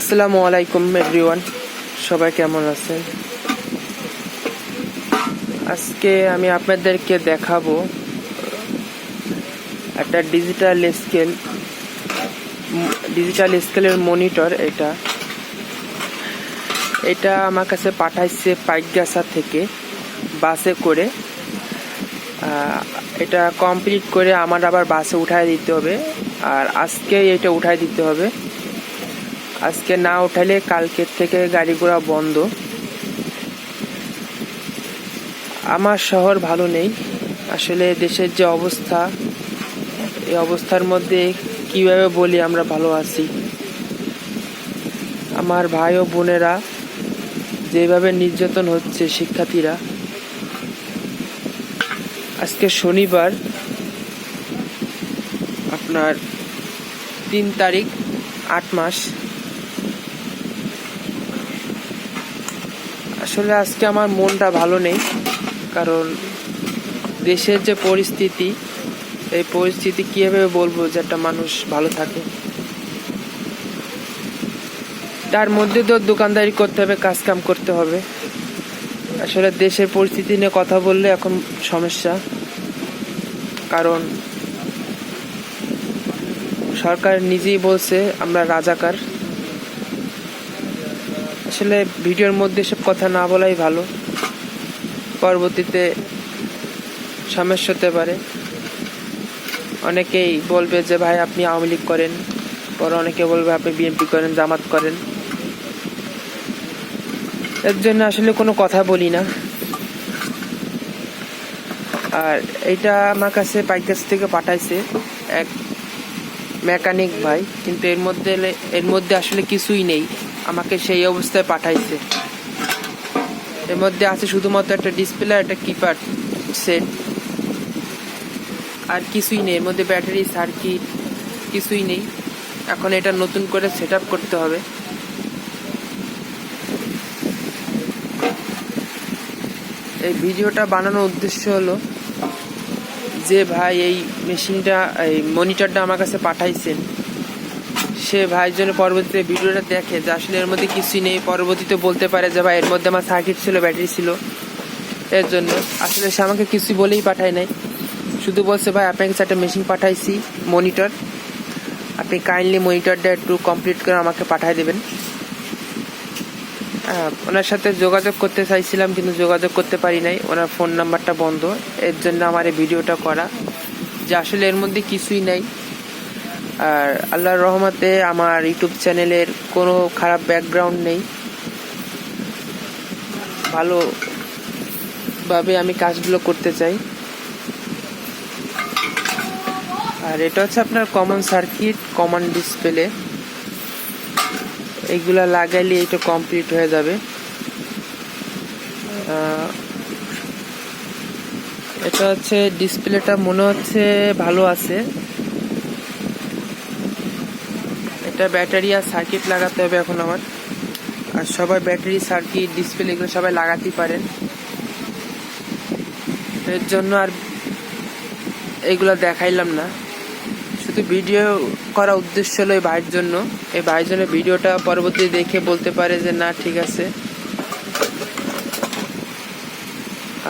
আসসালামু আলাইকুম এভরিওয়ান সবাই কেমন আছেন? আজকে আমি আপনাদেরকে দেখাবো একটা ডিজিটাল স্কেল ডিজিটাল স্কেলের মনিটর এটা। এটা আমার কাছে পাঠাইছে পাইকগাছা থেকে বাসে করে। এটা কমপ্লিট করে আমার আবার বাসে উঠায় দিতে হবে। আর আজকে এটা উঠায় দিতে হবে। আজকে না উঠালে কালকের থেকে গাড়ি ঘোড়া বন্ধ। আমার শহর ভালো নেই। আসলে দেশের যে অবস্থা, এই অবস্থার মধ্যে কীভাবে বলি আমরা ভালো আছি। আমার ভাই ও বোনেরা যেভাবে নির্যাতন হচ্ছে শিক্ষার্থীরা, আজকে শনিবার, আপনার তিন তারিখ, আট মাস। আসলে আজকে আমার মনটা ভালো নেই, কারণ দেশের যে পরিস্থিতি, এই পরিস্থিতি কীভাবে বলব যে একটা মানুষ ভালো থাকে। তার মধ্যে তো দোকানদারি করতে হবে কাজ কাম করতে হবে। আসলে দেশের পরিস্থিতি নিয়ে কথা বললে এখন সমস্যা, কারণ সরকার নিজেই বলছে আমরা রাজাকার। আসলে ভিডিওর মধ্যে সব কথা না বলাই ভালো। পরবর্তীতে সমস্যা হতে পারে। অনেকেই বলবে যে, ভাই, আপনি আওয়ামী লীগ করেন। পরে অনেকে বলবে, আপনি বিএনপি করেন, জামাত করেন। এর জন্য আসলে কোনো কথা বলি না। আর এইটা আমার কাছে কাছ থেকে পাঠাইছে এক মেকানিক ভাই, কিন্তু এর মধ্যে এর মধ্যে আসলে কিছুই নেই। আমাকে সেই অবস্থায় পাঠাইছে। এর মধ্যে আছে শুধুমাত্র একটা ডিসপ্লে আর একটা কিপ্যাড সেট আর কিছুই নেই, এর মধ্যে ব্যাটারি সার্কিট কিছুই নেই। এখন এটা নতুন করে সেট করতে হবে। এই ভিডিওটা বানানোর উদ্দেশ্য হলো যে ভাই এই মেশিনটা, এই মনিটরটা আমার কাছে পাঠাইছেন। সে ভাইয়ের জন্য পরবর্তীতে ভিডিওটা দেখে যে আসলে এর মধ্যে কিছুই নেই। পরবর্তীতে বলতে পারে যে, ভাই, এর মধ্যে আমার সার্কিট ছিল, ব্যাটারি ছিল। এর জন্য আসলে সে আমাকে কিছুই বলেই পাঠায় নাই। শুধু বলছে, ভাই, আপনাকে একটা মেশিন পাঠাইছি মনিটর আপনি কাইন্ডলি মনিটরটা একটু কমপ্লিট করে আমাকে পাঠিয়ে দেবেন। ওনার সাথে যোগাযোগ করতে চাইছিলাম, কিন্তু যোগাযোগ করতে পারি নাই। ওনার ফোন নাম্বারটা বন্ধ। এর জন্য আমার এই ভিডিওটা করা। যে আসলে এর মধ্যে কিছুই নাই। আর আল্লাহর রহমতে আমার ইউটিউব চ্যানেলের কোনো খারাপ ব্যাকগ্রাউন্ড নেই। ভালোভাবে আমি কাজগুলো করতে চাই। আর এটা হচ্ছে আপনার কমন সার্কিট কমন ডিসপ্লে এইগুলা লাগাইলে এটা কমপ্লিট হয়ে যাবে। এটা হচ্ছে ডিসপ্লেটা মনে হচ্ছে ভালো আছে। এটা ব্যাটারি আর সার্কিট লাগাতে হবে এখন আমার। আর সবাই ব্যাটারি সার্কিট ডিসপ্লে এগুলো সবাই লাগাতেই পারেন। এর জন্য আর এগুলো দেখাইলাম না। শুধু ভিডিও করা উদ্দেশ্য হলো এই ভাইয়ের জন্য। এই ভাইয়ের জন্য ভিডিওটা পরবর্তী দেখে বলতে পারে যে, না, ঠিক আছে।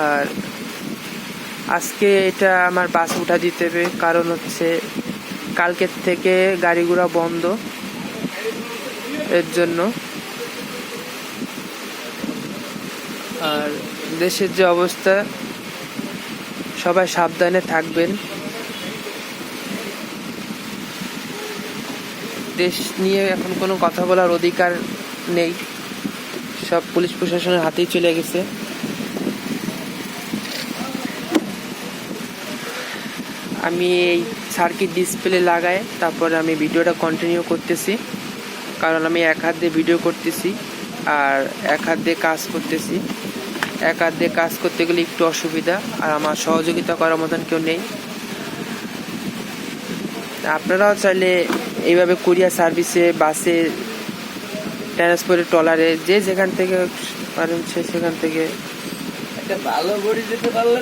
আর আজকে এটা আমার বাস উঠা দিতে হবে। কারণ হচ্ছে কালকের থেকে গাড়ি ঘোড়া বন্ধ এর জন্য। আর দেশের যে অবস্থা, সবাই সাবধানে থাকবেন। দেশ নিয়ে এখন কোনো কথা বলার অধিকার নেই। সব পুলিশ প্রশাসনের হাতেই চলে গেছে। আমি এই সার্কিট ডিসপ্লে লাগাই, তারপরে আমি ভিডিওটা কন্টিনিউ করতেছি। কারণ আমি এক হাত দিয়ে ভিডিও করতেছি আর এক হাত দিয়ে কাজ করতেছি। এক হাত দিয়ে কাজ করতে গেলে একটু অসুবিধা আর আমার সহযোগিতা করার মতন কেউ নেই। আপনারাও চাইলে এইভাবে কুরিয়ার সার্ভিসে বাসে ট্রান্সপোর্টে ট্রলারে, যে যেখান থেকে পারেন সেখান থেকে একটা ভালো বড়ি দিতে পারলে